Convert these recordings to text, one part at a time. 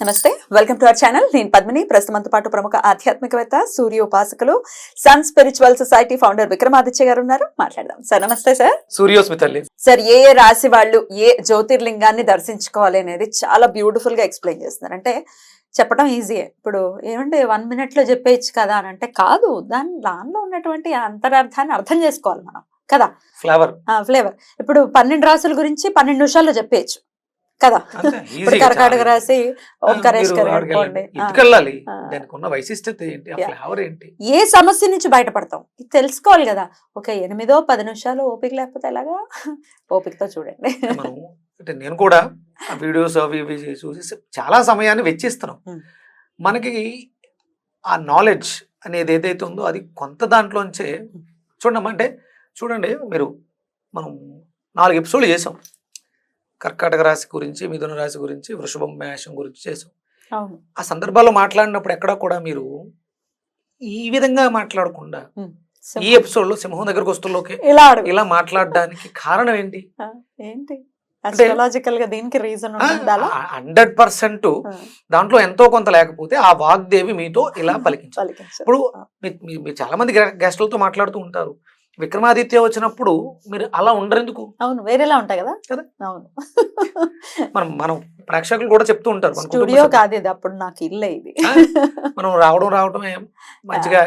నమస్తే. Welcome to our channel నేను పద్మిని. ప్రస్తుతంతో పాటు ప్రముఖ ఆధ్యాత్మికవేత్త సూర్య ఉపాసకులు sun spiritual society founder Vikramaditya గారు ఉన్నారు. మాట్లాడదాం. సార్ నమస్తే సార్ సూర్యోస్మి తల్లి. సార్ ఏ ఏ రాశి వాళ్ళు ఏ జ్యోతిర్లింగాన్ని దర్శించుకోవాలి అనేది చాలా బ్యూటిఫుల్గా ఎక్స్ప్లెయిన్ చేస్తున్నారు. అంటే చెప్పడం ఈజీయే ఇప్పుడు ఏమంటే వన్ మినిట్లో చెప్పేయచ్చు కదా అని అంటే కాదు. దాని దానిలో ఉన్నటువంటి అంతరార్థాన్ని అర్థం చేసుకోవాలి మనం. కదా? ఫ్లవర్ ఫ్లేవర్ ఇప్పుడు పన్నెండు రాసుల గురించి పన్నెండు నిమిషాల్లో చెప్పేయచ్చు. కదా? ఇప్పుడు కర్కాటక ఓంకారేష్ ఎందుకెళ్ళాలి ఆ. దానికి ఉన్న వైశిష్టత ఏంటి? ఆ Yeah. ఫ్లేవర్ ఏంటి? ఏ సమస్య నుంచి బయటపడతాం? ఇది తెలుసుకోవాలి కదా. ఒక ఎనిమిదో పది నిమిషాలు ఓపిక లేకపోతే ఎలాగా? ఓపికతో చూడండి. అంటే నేను కూడా ఆ వీడియోస్ అవి ఇవి చూసి చాలా సమయాన్ని వెచ్చిస్తున్నాం. మనకి ఆ నాలెడ్జ్ అనేది ఏదైతే ఉందో అది కొంత దాంట్లోంచే చూడమ్మా అంటే చూడండి మీరు మనం నాలుగు ఎపిసోడ్లు చేసాం. కర్కాటక రాశి గురించి మిథున రాశి గురించి వృషభం మేషం గురించి చేసాం ఆ సందర్భాల్లో మాట్లాడినప్పుడు ఎక్కడా కూడా మీరు ఈ విధంగా మాట్లాడకుండా ఈ ఎపిసోడ్లో సింహం దగ్గరకు వస్తుల్లోకి ఇలా ఇలా మాట్లాడడానికి కారణం ఏంటి? ఏంటి? గా దీనికి రీజన్ హండ్రెడ్ పర్సెంట్ దాంట్లో ఎంతో కొంత లేకపోతే ఆ వాగ్దేవి మీతో ఇలా పలికించాలి. పలికించు. ఇప్పుడు మీరు చాలా మంది గెస్టులతో మాట్లాడుతూ ఉంటారు. విక్రమాదిత్య వచ్చినప్పుడు మీరు అలా ఉండరు ఎందుకు అవును వేరేలా ఉంటాయి కదా కదా? అవును మనం మనం ప్రేక్షకులు కూడా చెప్తూ ఉంటారు స్టూడియో. కాదు ఇది అప్పుడు నాకు ఇల్లే ఇది మనం రావడం రావడమే మంచిగా.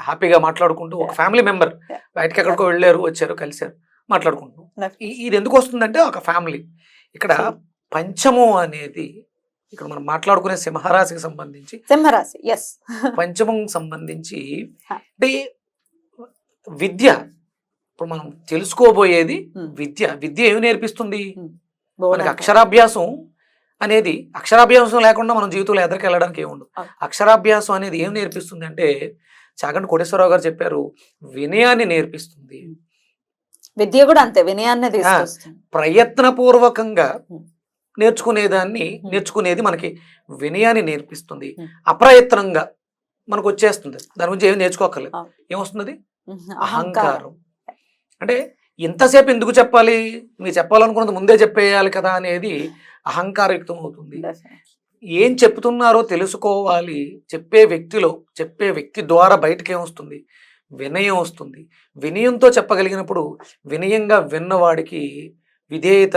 హ్యాపీగా మాట్లాడుకుంటూ ఒక. Family member. బయటకి ఎక్కడికో వెళ్ళారు వచ్చారు కలిశారు మాట్లాడుకుంటున్నాం ఈ- ఇది ఎందుకు వస్తుందంటే ఒక ఫ్యామిలీ ఇక్కడ పంచము అనేది ఇక్కడ మనం మాట్లాడుకునే సింహరాశికి సంబంధించి సింహరాశి ఎస్ పంచమం సంబంధించి. అంటే విద్య ఇప్పుడు మనం తెలుసుకోబోయేది. విద్య విద్య ఏమి నేర్పిస్తుంది. మనకి అక్షరాభ్యాసం అనేది అక్షరాభ్యాసం లేకుండా మనం జీవితంలో ఎదరికి వెళ్ళడానికి ఏముండదు అవును. అక్షరాభ్యాసం అనేది ఏం నేర్పిస్తుంది అంటే చాగంటి కోటేశ్వరరావు గారు చెప్పారు వినయాన్ని నేర్పిస్తుంది విద్య కూడా అంతే వినయాన్నే ప్రయత్నపూర్వకంగా. నేర్చుకునేదాన్ని. నేర్చుకునేది మనకి వినయాన్ని నేర్పిస్తుంది. అప్రయత్నంగా మనకు వచ్చేస్తుంది దాని గురించి ఏమి నేర్చుకోకర్లేదు. ఏమొస్తుంది అహంకారం. అంటే ఇంతసేపు ఎందుకు చెప్పాలి? మీరు చెప్పాలనుకున్నది ముందే చెప్పేయాలి కదా అనేది అహంకారయుక్తం అవుతుంది. ఏం చెప్తున్నారో తెలుసుకోవాలి. చెప్పే వ్యక్తిలో చెప్పే వ్యక్తి ద్వారా బయటకు ఏమొస్తుంది వినయం వస్తుంది. వినయంతో చెప్పగలిగినప్పుడు వినయంగా విన్నవాడికి విధేయత.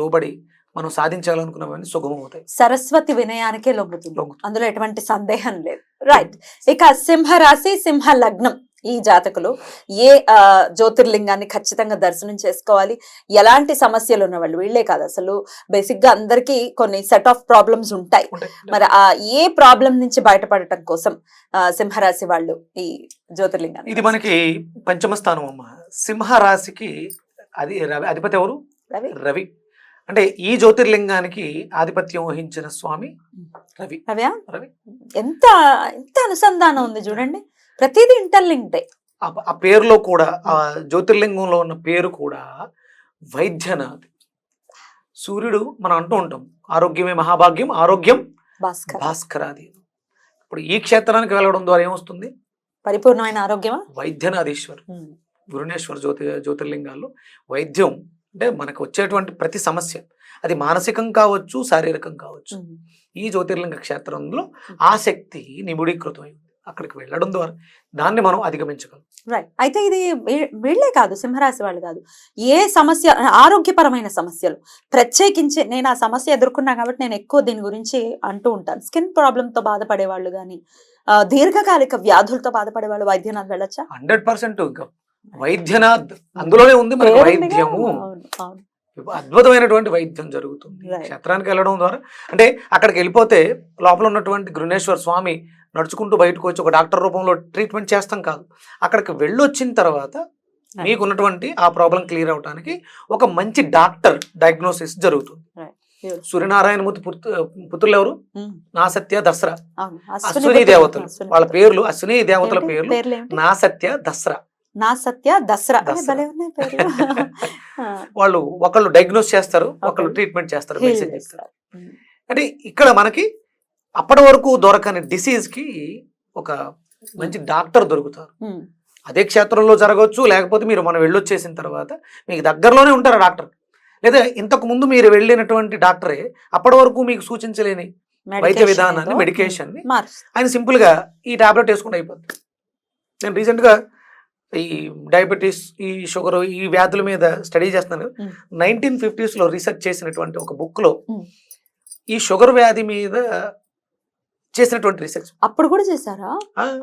లోబడి మనం సాధించాలనుకున్నవన్నీ సుగమం అవుతాయి సరస్వతి వినయానికే లొంగుతుంది లొంగుతుంది. అందులో ఎటువంటి సందేహం లేదు. రైట్ ఇక సింహ రాశి సింహ లగ్నం ఈ జాతకులు ఏ ఆ, జ్యోతిర్లింగాన్ని ఖచ్చితంగా దర్శనం చేసుకోవాలి? ఎలాంటి సమస్యలు ఉన్న వాళ్ళు వీళ్ళే కాదు అసలు. బేసిక్గా అందరికీ కొన్ని సెట్ ఆఫ్ ప్రాబ్లమ్స్ ఉంటాయి. మరి ఆ ఏ ప్రాబ్లం నుంచి బయటపడటం కోసం సింహరాశి వాళ్ళు ఈ జ్యోతిర్లింగాన్ని ఇది మనకి పంచమ స్థానం అమ్మ. సింహ రాశికి అది రవి అధిపతి ఎవరు? రవి. రవి. అంటే ఈ జ్యోతిర్లింగానికి ఆధిపత్యం వహించిన స్వామి రవి. రవి. ఎంత ఎంత అనుసంధానం ఉంది చూడండి. ప్రతిదీ ఇంటర్లింక్డే ఆ- ఆ పేరులో కూడా ఆ జ్యోతిర్లింగంలో ఉన్న పేరు కూడా వైద్యనాథ్ సూర్యుడు మనం అంటూ ఉంటాం ఆరోగ్యమే మహాభాగ్యం ఆరోగ్యం భాస్కర్. భాస్కరాది. ఇప్పుడు ఈ క్షేత్రానికి వెళ్ళడం ద్వారా ఏమొస్తుంది? పరిపూర్ణమైన ఆరోగ్యమా? వైద్యనాథీశ్వర్ ఉమ్. గురుణేశ్వర జ్యోతి జ్యోతిర్లింగాల్లో వైద్యం అంటే మనకు వచ్చేటువంటి ప్రతి సమస్య. అది మానసికం కావచ్చు శారీరకం కావచ్చు. ఈ జ్యోతిర్లింగ క్షేత్రంలో ఆ శక్తి నిబుడీకృతమై ఉంది అక్కడికి వెళ్ళడం ద్వారా దాన్ని మనం అధిగమించగలం. రైట్ అయితే ఇది వీళ్ళే కాదు సింహరాశి వాళ్ళు కాదు. ఏ సమస్య ఆరోగ్యపరమైన సమస్యలు ప్రత్యేకించి నేను ఆ సమస్య ఎదుర్కొన్నా కాబట్టి నేను ఎక్కువ దీని గురించి అంటూ ఉంటాను. స్కిన్తో బాధపడే వాళ్ళు కానీ దీర్ఘకాలిక వ్యాధులతో బాధపడే వాళ్ళు వైద్యనాథ్ వెళ్ళొచ్చా? హండ్రెడ్ పర్సెంట్ ఇంకా వైద్యనాథ్ అందులోనే ఉంది మనకి? వైద్యము. అద్భుతమైనటువంటి వైద్యం జరుగుతుంది. క్షేత్రానికి వెళ్ళడం ద్వారా. అంటే అక్కడికి వెళ్ళిపోతే లోపల ఉన్నటువంటి గృహేశ్వర స్వామి నడుచుకుంటూ బయటకు వచ్చి ఒక డాక్టర్ రూపంలో ట్రీట్మెంట్ చేస్తాం కాదు. అక్కడికి వెళ్ళొచ్చిన తర్వాత మీకు ఉన్నటువంటి ఆ ప్రాబ్లం క్లియర్ అవడానికి ఒక మంచి డాక్టర్ డయాగ్నోసిస్ జరుగుతుంది. సూర్యనారాయణమూర్తి పుత్ర పుత్రులు ఎవరు? ఉమ్, నా సత్య దసరా. అశ్విని దేవతలు. వాళ్ళ. పేర్లు అశ్విని దేవతల? పేర్లు పేర్లు ఏమిటి? నా సత్య దసరా. నా సత్య దసరా. వాళ్ళు ఒకళ్ళు డయాగ్నోస్ చేస్తారు ఒకళ్ళు. ట్రీట్మెంట్ చేస్తారు చేస్తారు. ఉమ్, అంటే ఇక్కడ మనకి అప్పటి వరకు దొరకని డిసీజ్కి ఒక మంచి డాక్టర్ దొరుకుతారు అదే క్షేత్రంలో జరగవచ్చు లేకపోతే మీరు మనం వెళ్ళొచ్చేసిన తర్వాత మీకు దగ్గరలోనే ఉంటారు డాక్టర్ లేదా ఇంతకు ముందు మీరు వెళ్ళినటువంటి డాక్టరే అప్పటి వరకు మీకు సూచించలేని వైద్య విధానాన్ని ఏదో, మెడికేషన్ని ఉమ్, మారుస్తారు. ఆయన సింపుల్గా ఈ టాబ్లెట్ వేసుకుంటే అయిపోద్ది నేను రీసెంట్గా ఈ డయాబెటీస్ ఈ షుగర్ ఈ వ్యాధుల మీద స్టడీ చేస్తున్నాను. నైన్టీన్ ఫిఫ్టీస్లో రీసెర్చ్ చేసినటువంటి ఒక బుక్లో Hmm. ఈ షుగర్ వ్యాధి మీద చేసినటువంటి రీసెర్చ్ అప్పుడు కూడా చేశారా?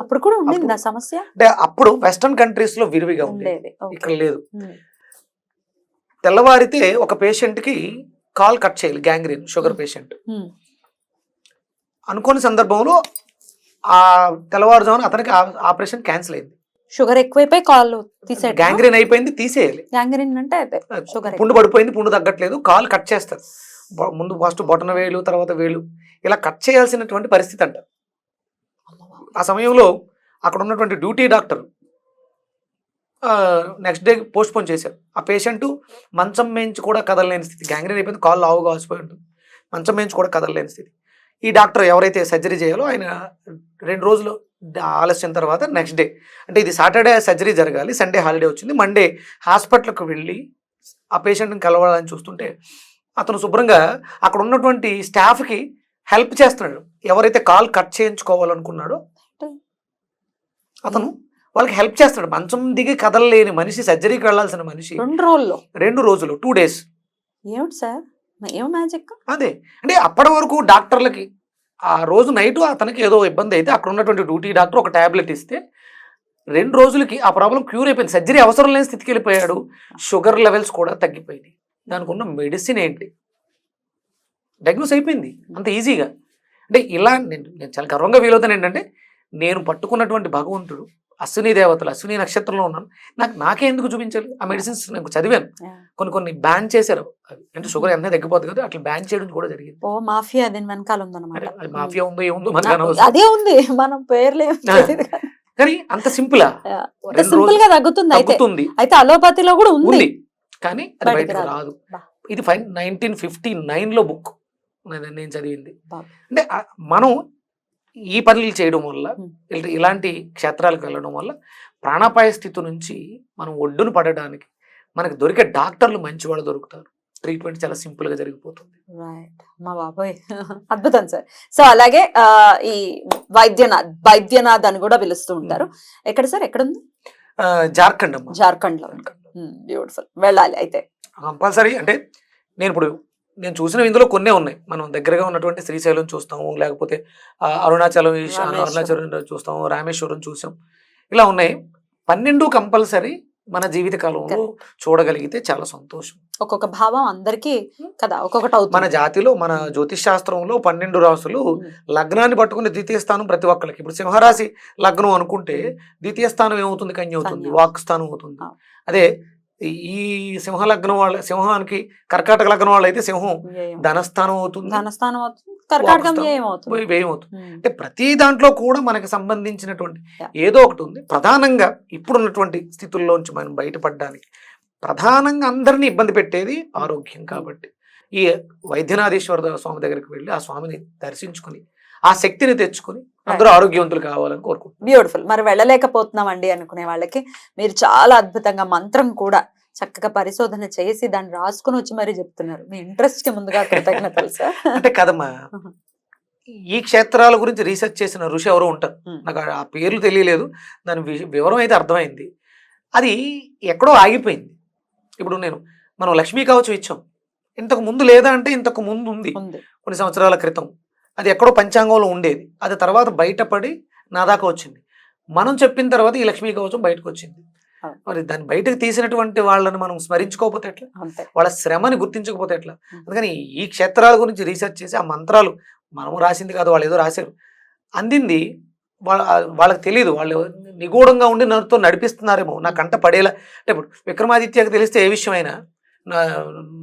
అప్పుడు కూడా ఉండింది ఆ సమస్య? అంటే అప్పుడు వెస్టర్న్ కంట్రీస్లో విరివిగా ఉండేది. ఇక్కడ లేదు. తెల్లవారితే ఒక పేషెంట్కి కాల్ కట్ చేయాలి గ్యాంగ్రీన్ షుగర్. పేషెంట్ అనుకోని సందర్భంలో ఆ తెల్లవారుజామున అతనికి ఆపరేషన్ క్యాన్సిల్ అయింది. షుగర్ ఎక్కువైపోయి కాళ్ళు తీసేట గ్యాంగ్రీన్ అయిపోయింది తీసేయాలి. గ్యాంగ్రీన్ అంటే షుగర్ పుండు పడిపోయింది పుండు తగ్గట్లేదు కాలు కట్ చేస్తారు. ముందు ఫస్ట్ బొటన వేలు తర్వాత వేలు. ఇలా కట్ చేయాల్సినటువంటి పరిస్థితి అంట ఆ సమయంలో అక్కడ ఉన్నటువంటి duty doctor next day postpone చేశారు. ఆ పేషెంట్ మంచం మేంచి కూడా కదలలేని స్థితి. గ్యాంగ్రీన్ అయిపోయింది కాళ్ళు లావుగా ఆసిపోయి ఉంటుంది మంచం మేంచి కూడా కదలలేని స్థితి. ఈ డాక్టర్ ఎవరైతే సర్జరీ చేయాలో ఆయన రెండు రోజులు ఆలస్యం తర్వాత నెక్స్ట్ డే. అంటే ఇది సాటర్డే సర్జరీ జరగాలి సండే హాలిడే వచ్చింది. మండే హాస్పిటల్కి వెళ్ళి ఆ పేషెంట్ని కలవాలని చూస్తుంటే అతను శుభ్రంగా అక్కడ ఉన్నటువంటి స్టాఫ్కి హెల్ప్ చేస్తున్నాడు. ఎవరైతే కాల్ కట్ చేయించుకోవాలనుకున్నాడో అతను వాళ్ళకి హెల్ప్ చేస్తున్నాడు. మంచం దిగి కదలలేని మనిషి సర్జరీకి వెళ్ళాల్సిన మనిషి రెండు రోజుల్లో. రెండు రోజులు టూ డేస్ ఏమిటి సార్? ఏం మ్యాజిక్ అదే. అంటే అప్పటి వరకు డాక్టర్లకి ఆ రోజు నైట్ అతనికి ఏదో ఇబ్బంది అయితే అక్కడ ఉన్నటువంటి డ్యూటీ డాక్టర్ ఒక టాబ్లెట్ ఇస్తే రెండు రోజులకి ఆ ప్రాబ్లం క్యూర్ అయిపోయింది. సర్జరీ అవసరం లేని స్థితికి వెళ్ళిపోయాడు. షుగర్ లెవెల్స్ కూడా తగ్గిపోయినాయి. దానికి ఉన్న మెడిసిన్ ఏంటి? డయాగ్నోస్ అయిపోయింది. అంత ఈజీగా అంటే ఇలా నేను నేను చాలా గర్వంగా ఫీల్ అవుతాను ఏంటంటే నేను పట్టుకున్నటువంటి భగవంతుడు అశ్విని దేవతలు అశ్విని నక్షత్రంలో ఉన్నాను. నాకు నాకే ఎందుకు చూపించాలి ఆ మెడిసిన్స్ నాకు చదివాను. కొన్ని కొన్ని బ్యాన్ చేశారు. అంటే షుగర్ ఎంత తగ్గిపోతుంది కదా అట్లా బ్యాన్ చేయడం కూడా జరిగింది. ఓ మాఫియా దీని వెనకాల ఉందన్నమాట. మాఫియా ఉందో ఏముందో మనకు అదే ఉంది. మనం పేర్లే కానీ అంత సింపులా సింపుల్గా తగ్గుతుంది అయితే. అలోపతిలో కూడా ఉంది. కానీ అది బయటికి రాదు. ఇది ఫైన్ నైన్టీన్ ఫిఫ్టీ నైన్లో బుక్. నేను చదివింది. అంటే మనం ఈ పనులు చేయడం వల్ల. ఇల- ఇలాంటి క్షేత్రాలకు వెళ్ళడం వల్ల ప్రాణాపాయ స్థితి నుంచి మనం ఒడ్డును పడడానికి మనకు దొరికే డాక్టర్లు మంచి వాళ్ళు దొరుకుతారు. ట్రీట్మెంట్ చాలా సింపుల్గా జరిగిపోతుంది. రైట్. మా బాబోయ్. అద్భుతం సార్. సో అలాగే ఈ వైద్యనాథ్ వైద్యనాథ్ అని కూడా పిలుస్తూ ఉంటారు. ఎక్కడ సార్? ఎక్కడ ఉంది జార్ఖండ్ అమ్మా. జార్ఖండ్లో బ్యూటిఫుల్. వెళ్ళాలి అయితే. కంపల్సరీ అంటే నేను ఇప్పుడు నేను చూసిన ఇందులో కొన్నే ఉన్నాయి. మనం దగ్గరగా ఉన్నటువంటి శ్రీశైలం చూస్తాము లేకపోతే అరుణాచలం. అరుణాచలం చూస్తాము రామేశ్వరం చూసాం. ఇలా ఉన్నాయి. పన్నెండు కంపల్సరీ మన జీవిత కాలంలో చూడగలిగితే చాలా సంతోషం. ఒక్కొక్క భావం అందరికీ కదా ఒక్కొక్కటి మన అవుతుంది జాతిలో మన జ్యోతిష్ శాస్త్రంలో పన్నెండు రాసులు. లగ్నాన్ని పట్టుకుని ద్వితీయ స్థానం ప్రతి ఒక్కరికి ఇప్పుడు సింహరాశి లగ్నం అనుకుంటే ద్వితీయ స్థానం ఏమవుతుంది? కన్య అవుతుంది. వాక్ స్థానం అవుతుంది. అదే ఈ- సింహ లగ్నం వాళ్ళ సింహానికి కర్కాటక లగ్నం వాళ్ళు అయితే సింహం. ధనస్థానం అవుతుంది. ధనస్థానం అవుతుంది. కర్కాటకం. అంటే ప్రతి దాంట్లో కూడా మనకి సంబంధించినటువంటి. ఏదో ఒకటి ఉంది. ప్రధానంగా ఇప్పుడున్నటువంటి స్థితుల్లోంచి మనం బయటపడడానికి ప్రధానంగా అందరినీ ఇబ్బంది పెట్టేది ఆరోగ్యం కాబట్టి. ఈ వైద్యనాథేశ్వర స్వామి దగ్గరికి వెళ్ళి ఆ స్వామిని దర్శించుకుని ఆ శక్తిని తెచ్చుకుని అందరూ ఆరోగ్యవంతులు కావాలని కోరుకుంటున్నాను బ్యూటిఫుల్ మరి వెళ్ళలేకపోతున్నామండి అనుకునే వాళ్ళకి మీరు చాలా అద్భుతంగా మంత్రం కూడా చక్కగా పరిశోధన చేసి దాన్ని రాసుకుని వచ్చి మరీ చెప్తున్నారు. మీ ఇంట్రెస్ట్కి ముందుగా కృతజ్ఞతలు సార్ అంటే కదమ్మా ఈ క్షేత్రాల గురించి రీసెర్చ్ చేసిన ఋషి ఎవరో ఉంటారు. నాకు ఆ- పేర్లు తెలియలేదు. దాని వివరం అయితే అర్థమైంది. అది ఎక్కడో ఆగిపోయింది. ఇప్పుడు నేను మనం లక్ష్మీ కవచం ఇచ్చాం. ఇంతకు ముందు లేదా అంటే ఇంతకు ముందు ఉంది. కొన్ని సంవత్సరాల క్రితం. అది ఎక్కడో పంచాంగంలో ఉండేది. అది తర్వాత బయటపడి నా దాకా వచ్చింది. మనం చెప్పిన తర్వాత ఈ లక్ష్మీ కవచం బయటకు వచ్చింది. మరి దాన్ని బయటకు తీసినటువంటి వాళ్ళని మనం స్మరించుకోకపోతే ఎట్లా? వాళ్ళ శ్రమని గుర్తించకపోతే ఎట్లా. అందుకని ఈ క్షేత్రాల గురించి రీసెర్చ్ చేసి ఆ మంత్రాలు మనము రాసింది కాదు వాళ్ళు ఏదో రాశారు. అందింది వాళ్ళ వాళ్ళకి తెలియదు వాళ్ళు నిగూఢంగా ఉండి నన్నుతో నడిపిస్తున్నారేమో. నా కంట పడేలా. అంటే ఇప్పుడు విక్రమాదిత్యకి తెలిస్తే ఏ విషయమైనా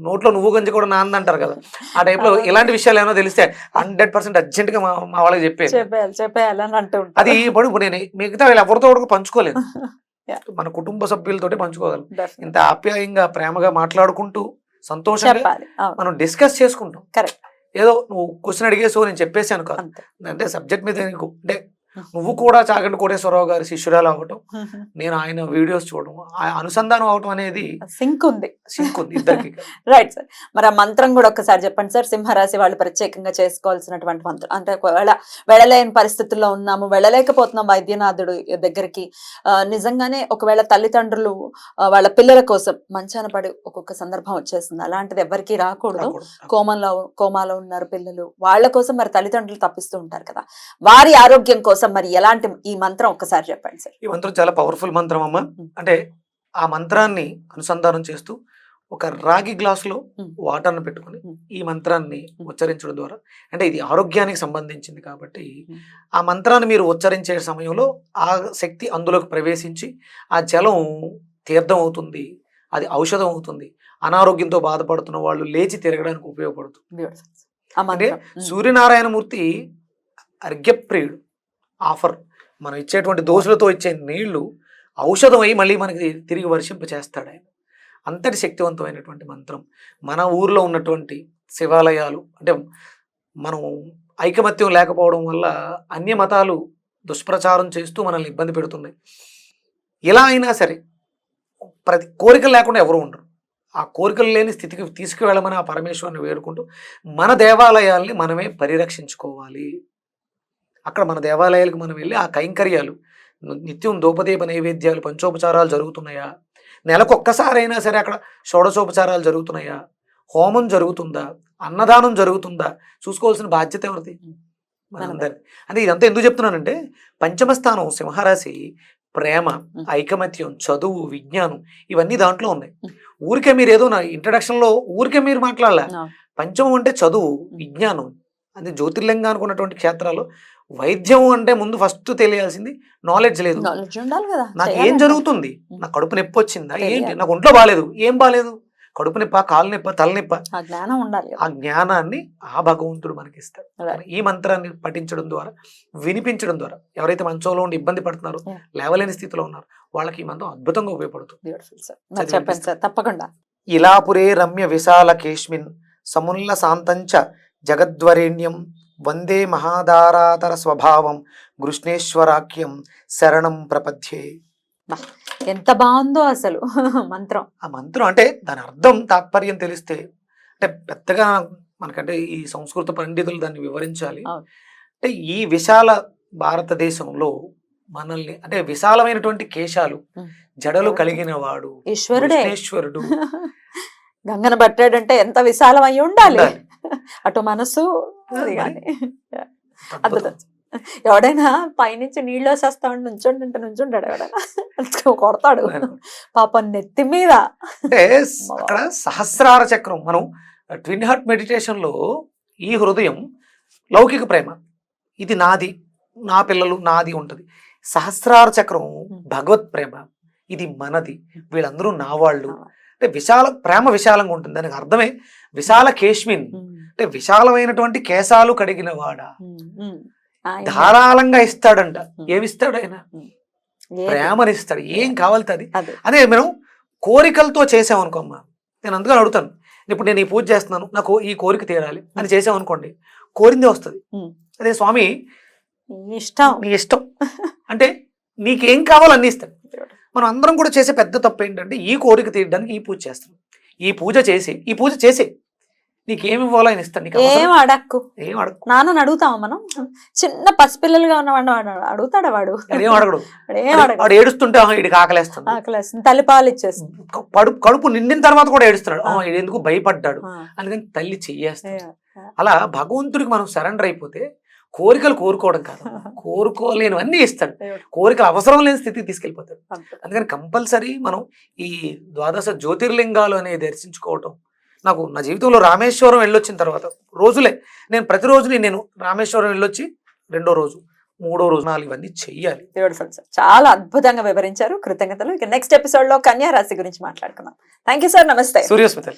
నోట్లో నువ్వు గంజి కూడా నాన్న అంటారు కదా. ఆ టైప్లో. ఇలాంటి విషయాలు ఏమైనా తెలిస్తే హండ్రెడ్ పర్సెంట్ అర్జెంట్గా మా మా వాళ్ళకి చెప్పేది చెప్పేయాలి చెప్పేయాలి అని అంటూ ఉంటారు. అది ఇప్పుడు నేను మిగతా వీళ్ళు ఎవరితో కూడా పంచుకోలేదు. మన కుటుంబ సభ్యులతోటి పంచుకోగలం. ఇంత ఆప్యాయంగా ప్రేమగా మాట్లాడుకుంటూ సంతోషంగా మనం డిస్కస్ చేసుకుంటాం. ఏదో నువ్వు క్వశ్చన్ అడిగేసో నేను చెప్పేశాను కాదు. అంటే సబ్జెక్ట్ మీద నీకు అంటే నువ్వు కూడా చాగంటి కోటేశ్వరరావు గారి శిష్యురాలు అవ్వటం. నేను ఆయన వీడియోస్ చూడడం ఆ అనుసంధానం అవటం అనేది సింక్ ఉంది. సింక్ ఉంది ఇద్దరికి. రైట్ సార్ మరి ఆ మంత్రం కూడా ఒక్కసారి చెప్పండి సార్ సింహరాశి వాళ్ళు ప్రత్యేకంగా చేసుకోవాల్సినటువంటి మంత్రం. అంటే ఒకవేళ వెళ్ళలేని పరిస్థితుల్లో ఉన్నాము వెళ్ళలేకపోతున్నాం వైద్యనాథుడు దగ్గరికి నిజంగానే ఒకవేళ తల్లిదండ్రులు వాళ్ళ పిల్లల కోసం మంచాన పడి ఒక్కొక్క సందర్భం వచ్చేస్తుంది. అలాంటిది ఎవరికి రాకూడదు. రాకూడదు. కోమంలో కోమాలో ఉన్నారు పిల్లలు. వాళ్ళ కోసం మరి తల్లిదండ్రులు తప్పిస్తూ ఉంటారు కదా. వారి ఆరోగ్యం కోసం మరి ఎలాంటి ఈ మంత్రం ఒక్కసారి చెప్పండి సార్ ఈ మంత్రం చాలా పవర్ఫుల్ మంత్రం అమ్మ. అంటే ఆ మంత్రాన్ని అనుసంధానం చేస్తూ ఒక రాగి గ్లాసులో. వాటర్ను పెట్టుకొని. ఈ మంత్రాన్ని. ఉచ్చరించడం ద్వారా అంటే ఇది ఆరోగ్యానికి సంబంధించింది కాబట్టి. ఆ మంత్రాన్ని మీరు ఉచ్చరించే సమయంలో ఆ శక్తి అందులోకి ప్రవేశించి ఆ జలం తీర్థం అవుతుంది అది ఔషధం అవుతుంది అనారోగ్యంతో బాధపడుతున్న వాళ్ళు లేచి తిరగడానికి ఉపయోగపడుతుంది ఉమ్. సూర్యనారాయణమూర్తి అర్ఘ్యప్రియుడు ఆఫర్. మనం ఇచ్చేటువంటి దోషులతో ఇచ్చే నీళ్ళు ఔషధం అయి మళ్ళీ మనకి తిరిగి వర్షింప చేస్తాడు ఆయన. అంతటి శక్తివంతమైనటువంటి మంత్రం. మన ఊర్లో ఉన్నటువంటి శివాలయాలు అంటే మనం ఐకమత్యం లేకపోవడం వల్ల అన్య మతాలు దుష్ప్రచారం చేస్తూ మనల్ని ఇబ్బంది పెడుతున్నాయి. ఎలా అయినా సరే ప్రతి కోరికలు లేకుండా ఎవరు ఉండరు. ఆ కోరికలు లేని స్థితికి తీసుకువెళ్ళమని ఆ పరమేశ్వరుని వేడుకుంటూ మన దేవాలయాల్ని మనమే పరిరక్షించుకోవాలి. అక్కడ మన దేవాలయాలకు మనం వెళ్ళి ఆ కైంకర్యాలు నిత్యం దోపదీప నైవేద్యాలు పంచోపచారాలు జరుగుతున్నాయా? నెలకు ఒక్కసారైనా సరే అక్కడ షోడశోపచారాలు జరుగుతున్నాయా? హోమం జరుగుతుందా? అన్నదానం జరుగుతుందా? చూసుకోవాల్సిన బాధ్యత ఎవరిది? మనందరి. అంటే ఇదంతా ఎందుకు చెప్తున్నానంటే పంచమ స్థానం సింహరాశి ప్రేమ. ఐకమత్యం చదువు విజ్ఞానం ఇవన్నీ దాంట్లో ఉన్నాయి. ఊరికే మీరు ఏదో నా introduction లో ఊరికే మీరు మాట్లాడలే. పంచమం అంటే చదువు విజ్ఞానం. అది జ్యోతిర్లింగానికి ఉన్నటువంటి క్షేత్రాలు వైద్యం అంటే ముందు ఫస్ట్ తెలియాల్సింది నాలెడ్జ్ లేదు. నాకు ఏం. జరుగుతుంది. నా కడుపు నొప్పి వచ్చిందా? ఏంటి. నాకు ఒంట్లో బాగాలేదు ఏం బాగాలేదు కడుపు నొప్ప కాలు నొప్ప తలనొప్ప ఆ జ్ఞానం ఉండాలి ఆ జ్ఞానాన్ని ఆ భగవంతుడు మనకి ఇస్తాడు Right. కానీ ఈ మంత్రాన్ని పఠించడం ద్వారా వినిపించడం ద్వారా ఎవరైతే మంచంలో ఉండి ఇబ్బంది పడుతున్నారో. లేవలేని స్థితిలో ఉన్నారో వాళ్ళకి ఈ మంత్రం అద్భుతంగా ఉపయోగపడుతుంది. చెప్పండి. సార్. తప్పకుండా. ఇలాపురే రమ్య విశాల కేష్మిన్ సముల్ల శాంతంచ జగద్వరేణ్యం వందే మహాదారాతర స్వభావం గృష్ణేశ్వరాఖ్యం శరణం ప్రపథ్యే ఎంత బాగుందో అసలు మంత్రం ఆ మంత్రం అంటే దాని అర్థం తాత్పర్యం తెలిస్తే అంటే పెద్దగా మనకంటే ఈ సంస్కృత పండితులు దాన్ని వివరించాలి. అంటే ఈ విశాల భారతదేశంలో మనల్ని అంటే విశాలమైనటువంటి కేశాలు. జడలు కలిగిన వాడు ఈశ్వరుడే కృష్ణేశ్వరుడు గంగన పట్టాడంటే ఎంత విశాలం అయి ఉండాలి. అటు మనసు అద్భుతం. ఎవడైనా పైనుంచి నీళ్ళు వేసేస్తాడు నుంచోండి అంటే నుంచుంటాడు ఎవడైనా. కొడతాడు. పాపం నెత్తి మీద. అంటే అక్కడ సహస్రార చక్రం మనం ట్విన్ హార్ట్ మెడిటేషన్లో ఈ హృదయం లౌకిక ప్రేమ. ఇది నాది నా పిల్లలు నాది ఉంటది. సహస్రార చక్రం భగవత్ ప్రేమ. ఇది మనది. వీళ్ళందరూ నా వాళ్ళు. అంటే విశాల ప్రేమ విశాలంగా ఉంటుంది. దానికి అర్థమే విశాల కేష్మిన్. అంటే విశాలమైనటువంటి కేశాలు కడిగిన వాడా ధారాళంగా ఇస్తాడంట. ఏమిస్తాడు ఆయన? ప్రేమనిస్తాడు. ఏం కావాలి అది? మనం కోరికలతో చేసామనుకో అమ్మా నేను అందుకని అడుగుతాను. ఇప్పుడు నేను ఈ పూజ చేస్తున్నాను. నాకు ఈ కోరిక తీరాలి అని చేసామనుకోండి కోరిందే వస్తుంది. అదే స్వామి నీ ఇష్టం. నీ ఇష్టం. అంటే నీకేం కావాలో అన్ని ఇస్తాడు. మనం అందరం కూడా చేసే పెద్ద తప్పు ఏంటంటే ఈ కోరిక తీయడానికి ఈ పూజ చేస్తాం ఈ పూజ చేసి ఈ పూజ చేసే. నీకేమి ఇవ్వాలో ఆయన ఇస్తాడు నీకు ఏం అడక్కు. ఏం అడగ నాన్నని అడుగుతామా మనం? చిన్న పసిపిల్లలుగా ఉన్నవాడు వాడు అడుగుతాడా వాడు? ఏం అడగడు. వాడు ఏడుస్తుంటే "ఆహా, వీడికి ఆకలేస్తుంది. ఆకలేస్తుంది. తల్లిపాలు ఇచ్చేస్తుంది. కడుపు కడుపు నిండిన తర్వాత కూడా ఏడుస్తున్నాడు. "ఆహా, వీడు ఎందుకు భయపడ్డాడు? అందుకని తల్లి చెయ్యేస్తుంది. ఏ, అలా భగవంతుడికి మనం సరెండర్ అయిపోతే కోరికలు కోరుకోవడం కాదు. కోరుకోలేనివన్నీ ఇస్తాడు. కోరికలు అవసరం లేని స్థితికి తీసుకెళ్ళిపోతాడు. అందుకని కంపల్సరీ మనం ఈ ద్వాదశ జ్యోతిర్లింగాలు అనేవి దర్శించుకోవటం నాకు నా జీవితంలో రామేశ్వరం వెళ్ళొచ్చిన తర్వాత రోజులే. నేను ప్రతిరోజు నేను రామేశ్వరం వెళ్ళొచ్చి రెండో రోజు మూడో రోజు నాలుగు ఇవన్నీ చెయ్యాలి. బ్యూటిఫుల్ సార్ చాలా అద్భుతంగా వివరించారు. కృతజ్ఞతలు. ఇక నెక్స్ట్ ఎపిసోడ్లో కన్యా రాశి గురించి మాట్లాడుకుందాం. థ్యాంక్ యూ సార్ నమస్తే. సూర్యస్మితలు.